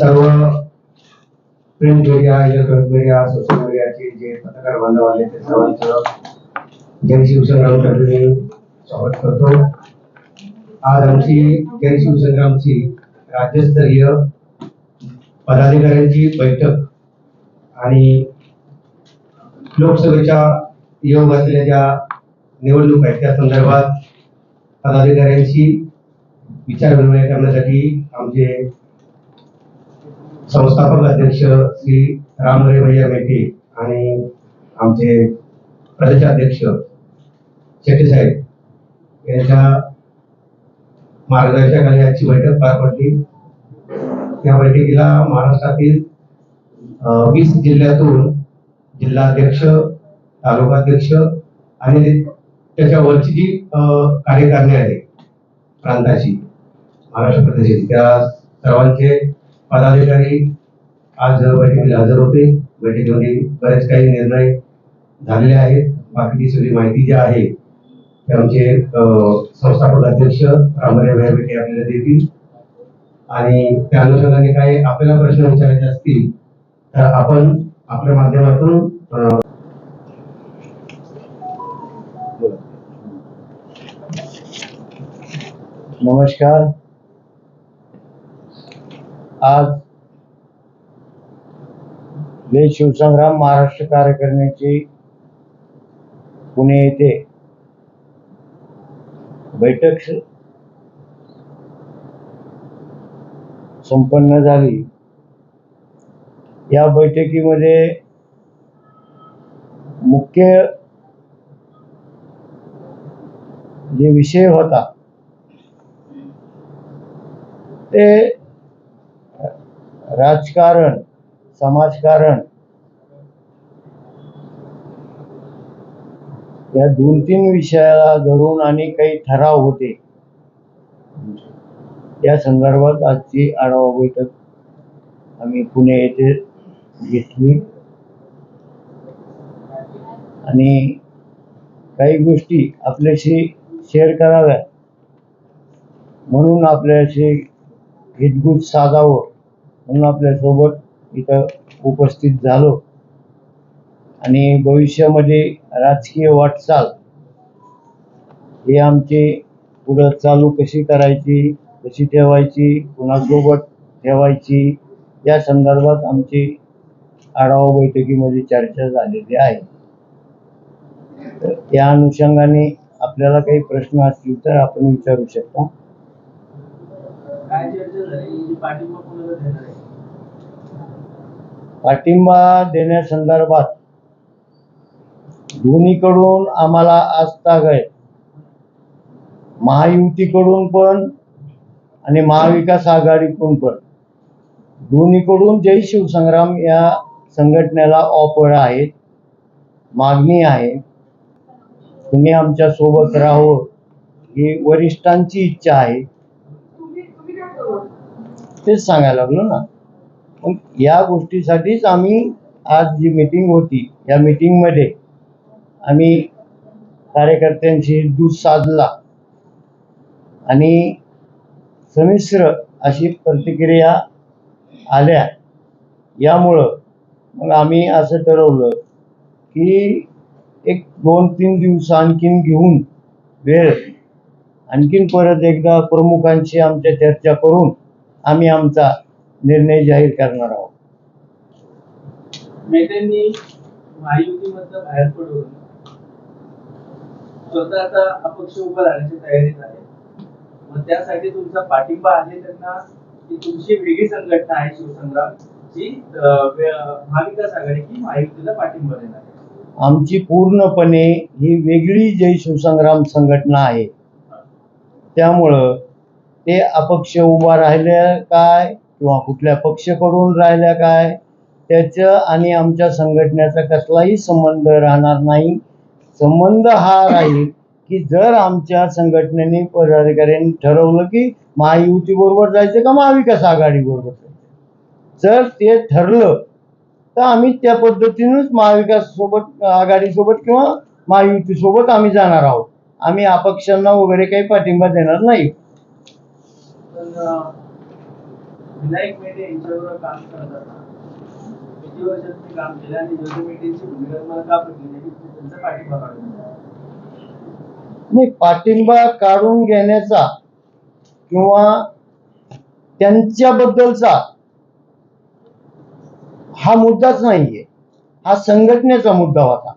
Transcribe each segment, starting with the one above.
सर्व print media electronic media social मीडियाचे जे पत्रकार बांधव आले ते सर्वांचं जय शिवसंग्रामतर्फे मी स्वागत करतो. आज आमची जय शिवसंग्रामची राज्यस्तरीय पदाधिकाऱ्यांची बैठक आणि लोकसभेच्या योग असलेल्या ज्या निवडणूक आहेत त्या संदर्भात पदाधिकाऱ्यांशी विचारविनिमय करण्यासाठी आमचे संस्थापक अध्यक्ष श्री रामरे भैया मेटे आणि आमचे प्रदेशाध्यक्ष शेट्टी साहेब यांच्या मार्गदर्शनाखाली आजची बैठक पार पडली. त्या बैठकीला महाराष्ट्रातील वीस जिल्ह्यातून जिल्हाध्यक्ष तालुकाध्यक्ष आणि त्याच्यावरची जी अं, कार्यकारिणी आहे प्रांताची महाराष्ट्र प्रदेशाची त्या सर्वांचे पदाधिकारी आज बैठकीला हजर होते. बैठकीमध्ये बरेच काही निर्णय झालेले आहेत. बाकीची सगळी माहिती जी आहे ते आमचे संस्थापक अध्यक्ष रामराय भैयापेटे आपल्याला देतील. आणि त्या अनुषंगाने काही आपल्याला प्रश्न विचारायचे असतील तर आपण आपल्या माध्यमातून नमस्कार. आज जय शिवसंग्राम महाराष्ट्र कार्यकारिणीची पुणे येथे बैठक संपन्न झाली. या बैठकीमध्ये मुख्य जे विषय होता ते राजकारण समाजकारण. या दोन तीन विषयाला धरून आणि काही ठराव होते. या संदर्भात आजची आढावा बैठक आम्ही पुणे येथे घेतली. आणि काही गोष्टी आपल्याशी शेअर कराव्या म्हणून आपल्याशी हितगुज साधावं. म्हणून आपल्यासोबत इथं उपस्थित झालो. आणि भविष्यामध्ये राजकीय वाटचाल हे आमची पुढं चालू कशी करायची कशी ठेवायची कुणासोबत ठेवायची या संदर्भात आमची आढावा बैठकीमध्ये चर्चा झालेली आहे. तर या अनुषंगाने आपल्याला काही प्रश्न असतील तर आपण विचारू शकता. काय चर्चा झाली? पाठिंबा देण्यासंदर्भात दोन्हीकडून आम्हाला आस्थाग आहे. महायुतीकडून पण आणि महाविकास आघाडीकडून पण. दोन्हीकडून जय शिवसंग्राम या संघटनेला ऑफर आहेत मागणी आहे. तुम्ही आमच्यासोबत राहो ही वरिष्ठांची इच्छा आहे. तेच सांगायला लागलो ना. मग या गोष्टीसाठीच आम्ही आज जी मीटिंग होती या मीटिंगमध्ये आम्ही कार्यकर्त्यांशी दूध साधला. आणि संमिश्र अशी प्रतिक्रिया आल्या. यामुळं मग आम्ही असं ठरवलं की एक दोन तीन दिवस आणखीन घेऊन वेळ आणखीन परत एकदा प्रमुखांशी आमच्या चर्चा करून आम्ही आमचा निर्णय जाहीर करणार आहोत. बाहेर पडून स्वतःचा अपक्ष उभा राहण्याची तयारीत आहे. मग त्यासाठी तुमचा पाठिंबा आहे त्यांना की तुमची वेगळी संघटना आहे शिवसंग्राम जी अं, वे- महाविकास आघाडी की महायुतीला पाठिंबा देणार आहे. आमची पूर्णपणे ही वेगळी जय शिवसंग्राम संघटना आहे. त्यामुळं ते अपक्ष उभा राहिल्या काय? किंवा कुठल्या पक्षकडून राहिल्या काय त्याचं आणि आमच्या संघटनेचा कसलाही संबंध राहणार नाही. संबंध हा राहील की जर आमच्या संघटनेने पदाधिकाऱ्यांनी ठरवलं की महायुती बरोबर जायचं का महाविकास आघाडी बरोबर जायचं? जर ते ठरलं तर आम्ही त्या पद्धतीनेच महाविकास सोबत आघाडी सोबत किंवा महायुतीसोबत आम्ही जाणार आहोत. आम्ही अपक्षांना वगैरे काही पाठिंबा देणार नाही. विनायक मेटे यांच्यावर काम करत करताना किती वर्षात ते काम केलं आणि ज्योती मेटेंची भूमिका तुम्हाला का पटली नाही? त्यांचा पाठिंबा काढून नाही पाठिंबा काढून घेण्याचा किंवा त्यांच्याबद्दलचा हा मुद्दाच नाहीये. हा संघटनेचा मुद्दा होता.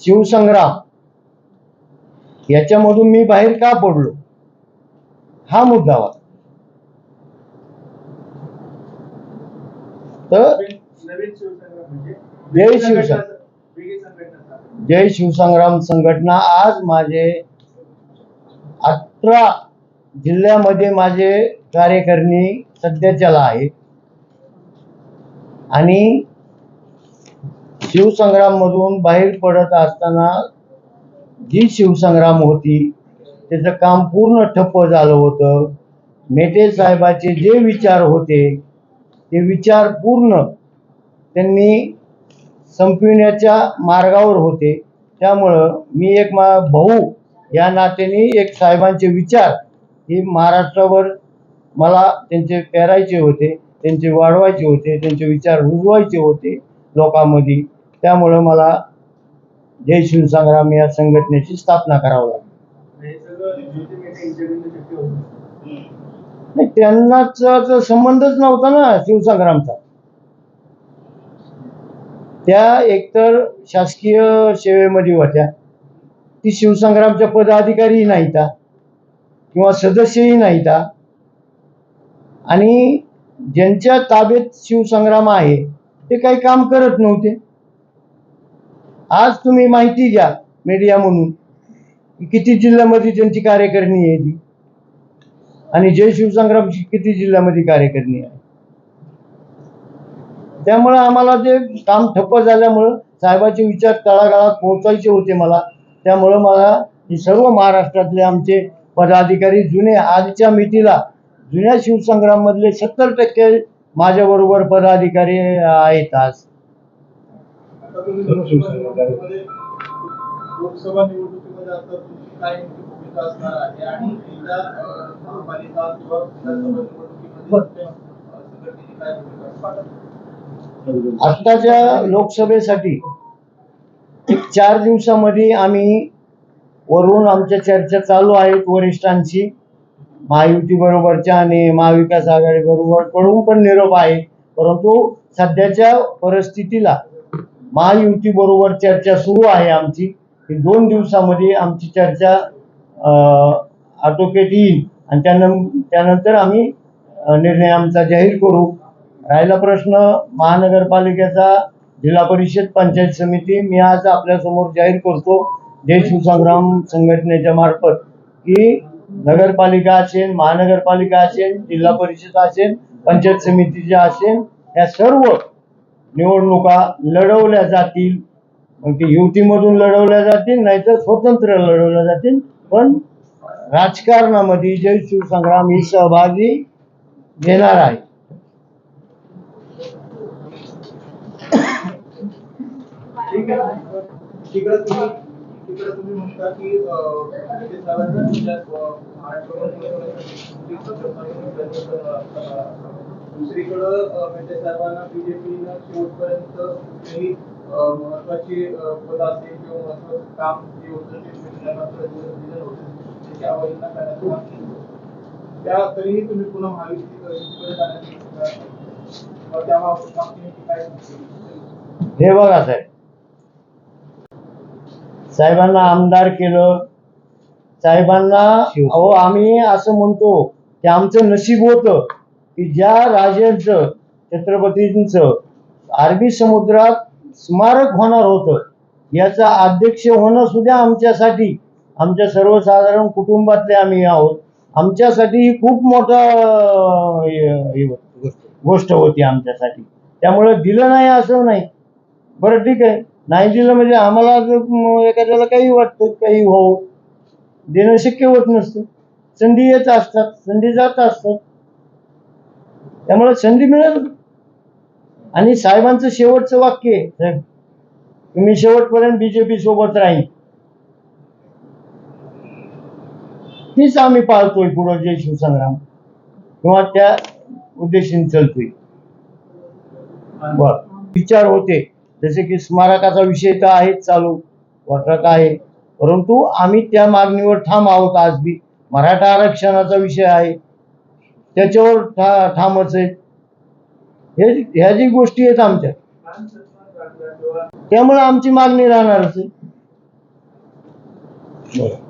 शिवसंग्राम. याच्यामधून मी बाहेर का पडलो? हा मुद्दा होता. तर म्हणजे जय शिवसंग्राम. जय शिवसंग्राम संघटना आज माझे अठरा जिल्ह्यामध्ये माझे कार्यकारिणी सध्याच्याला आहे आणि शिवसंग्राम मधून बाहेर पडत असताना जी शिवसंग्राम होती त्याचं काम पूर्ण ठप्प झालं होतं. मेटे साहेबाचे जे विचार होते ते विचार पूर्ण त्यांनी संपविण्याच्या मार्गावर होते. त्यामुळं मी एक मा भाऊ या नात्याने एक साहेबांचे विचार हे महाराष्ट्रावर मला त्यांचे पेरायचे होते त्यांचे वाढवायचे होते त्यांचे विचार रुजवायचे होते लोकांमध्ये. त्यामुळं मला जय शिवसंग्राम या संघटनेची स्थापना करावं लागली हे सगळं ज्योती मेटे यांच्याकडून शक्य होतं नाही त्यांनाच संबंधच नव्हता ना शिवसंग्रामचा. त्या एकतर शासकीय सेवेमध्ये होत्या. ती शिवसंग्रामच्या पदाधिकारी नाहीता किंवा सदस्यही नाहीता. आणि ज्यांच्या ताब्यात शिवसंग्राम आहे ते काही काम करत नव्हते. आज तुम्ही माहिती घ्या मीडिया म्हणून किती जिल्ह्यामध्ये त्यांची कार्यकारिणी आहे ती. आणि जय शिवसंग्रामची किती जिल्ह्यामध्ये कार्यकर्णी आहे? त्यामुळे आम्हाला ते काम ठप्प झाल्यामुळं साहेबाचे विचार तळागाळात पोहोचायचे होते मला. त्यामुळं मला सर्व महाराष्ट्रातले आमचे पदाधिकारी जुने आजच्या मितीला जुन्या शिवसंग्राम मधले सत्तर टक्के माझ्याबरोबर पदाधिकारी आहेत आज. लोकसभा निवडणुकीमध्ये आता काय भूमिका असणार आहे आणि महापालिका किंवा विधानसभा निवडणुकीमध्ये संघटनेची काय भूमिका असणार? आत्ताच्या लोकसभेसाठी एक चार दिवसामध्ये आम्ही वरून आमच्या चर्चा चालू आहेत वरिष्ठांशी महायुती बरोबरच्या आणि महाविकास आघाडी बरोबर कडून पण निरोप आहे परंतु सध्याच्या परिस्थितीला महायुती बरोबर चर्चा सुरू आहे आमची दोन दिवसामध्ये आमची चर्चा आटोक्यात येईल. आणि त्यानं त्यानंतर आम्ही निर्णय आमचा जाहीर करू. राहिला प्रश्न महानगरपालिकेचा जिल्हा परिषद पंचायत समिती मी आज आपल्यासमोर जाहीर करतो जय संग्राम संघटनेच्या मार्फत की नगरपालिका असेल महानगरपालिका असेल जिल्हा परिषद असेल पंचायत समितीच्या असेल या सर्व निवडणुका लढवल्या जातील. मग ते युतीमधून लढवल्या जातील नाहीतर स्वतंत्र लढवल्या जातील. पण राजकारणामध्ये जय शिवसंग्राम ही सहभागी घेणार आहे. दुसरीकडं अं, सर्वांना बीजेपीनं शेवटपर्यंत महत्वाची पद असेल किंवा महत्वाचं काम जे होतं ते त्या तरीही तुम्ही पुन्हा महायुतीकडे हे बघा साहेब. साहेबांना आमदार केलं. साहेबांना अहो आम्ही असं म्हणतो की आमचं नशीब होतं की ज्या राजांचं छत्रपतींचं अरबी समुद्रात स्मारक होणार होतं. याचा अध्यक्ष होणं सुद्धा आमच्यासाठी आमच्या सर्वसाधारण कुटुंबातले आम्ही आहोत. आमच्यासाठी ही खूप मोठा हे- गोष्ट होती आमच्यासाठी. त्यामुळे दिलं नाही असं नाही. बरं ठीक आहे. नाही दिलं म्हणजे आम्हाला एखाद्याला काही वाटतं काही हो देणं शक्य होत नसतं. संधी येत असतात संधी जात असतात. त्यामुळे संधी मिळेल. आणि साहेबांचं शेवटचं वाक्य आहे मी तुम्ही शेवटपर्यंत बीजेपी सोबत राहीन. तीच आम्ही पाळतोय पुढं जय शिवसंग्राम. किंवा त्या उद्देशाने चालतोय. बर. विचार होते. जसे की स्मारकाचा विषय तर आहेच चालू. वाटत आहे. परंतु आम्ही त्या मागणीवर ठाम आहोत आज बी. मराठा आरक्षणाचा विषय आहे. त्याच्यावर ठा ठामच आहे. हे ह्या जी गोष्टी आहेत आमच्या. त्यामुळे आमची मागणी राहणार असेल बरं.